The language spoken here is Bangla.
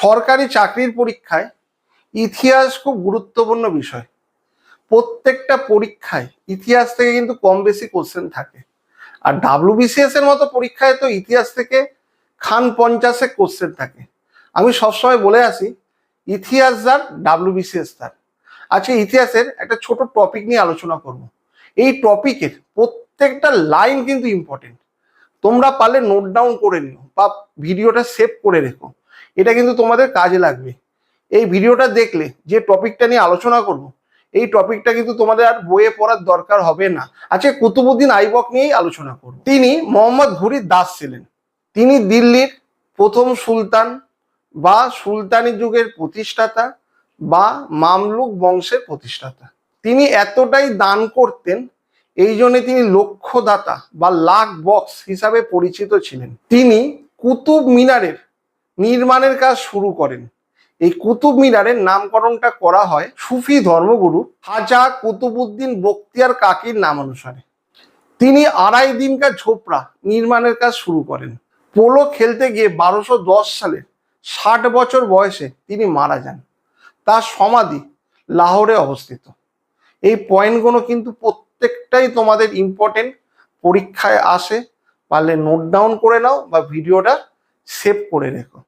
সরকারি চাকরির পরীক্ষায় ইতিহাস খুব গুরুত্বপূর্ণ বিষয়। প্রত্যেকটা পরীক্ষায় ইতিহাস থেকে কিন্তু কম বেশি কোশ্চেন থাকে। আর ডাব্লিউবিসিএস এর মতো পরীক্ষায় তো ইতিহাস থেকে খান পঞ্চাশে কোশ্চেন থাকে। আমি সবসময় বলে আসি, ইতিহাস যার ডাব্লিউবিসিএস তার। আজকে ইতিহাসের একটা ছোট টপিক নিয়ে আলোচনা করব। এই টপিকের প্রত্যেকটা লাইন কিন্তু ইম্পর্টেন্ট তোমরা পারলে নোট ডাউন করে নিও বা ভিডিওটা সেভ করে রেখো। এটা কিন্তু তোমাদের কাজে লাগবে। এই ভিডিওটা দেখলে যে টপিকটা নিয়ে আলোচনা করব, এই টপিকটা কিন্তু তোমাদের আর বইয়ে পড়ার দরকার হবে না। আজকে কুতুবুদ্দিন আইবক নিয়েই আলোচনা করব। তিনি মোহাম্মদ ঘুরির দাস ছিলেন। তিনি দিল্লির প্রথম সুলতান বা সুলতানি যুগের প্রতিষ্ঠাতা বা মামলুক বংশের প্রতিষ্ঠাতা। তিনি এতটাই দান করতেন, এই জন্যে তিনি লক্ষ্যদাতা বা লাখ বক্স হিসাবে পরিচিত ছিলেন। তিনি কুতুব মিনারের নির্মাণের কাজ শুরু করেন। এই কুতুব মিনারের নামকরণটা করা হয় সুফি ধর্মগুরু হাজা কুতুবুদ্দিন বক্তিয়ার কাকির নাম অনুসারে তিনি আড়াই দিনকার ঝোপড়া নির্মাণের কাজ শুরু করেন। পোলো খেলতে গিয়ে বারোশো সালে ষাট বছর বয়সে তিনি মারা যান। তার সমাধি লাহোরে অবস্থিত। এই পয়েন্টগুলো কিন্তু প্রত্যেকটাই তোমাদের ইম্পর্টেন্ট পরীক্ষায় আসে, পারলে নোট ডাউন করে নাও বা ভিডিওটা সেভ করে রেখো।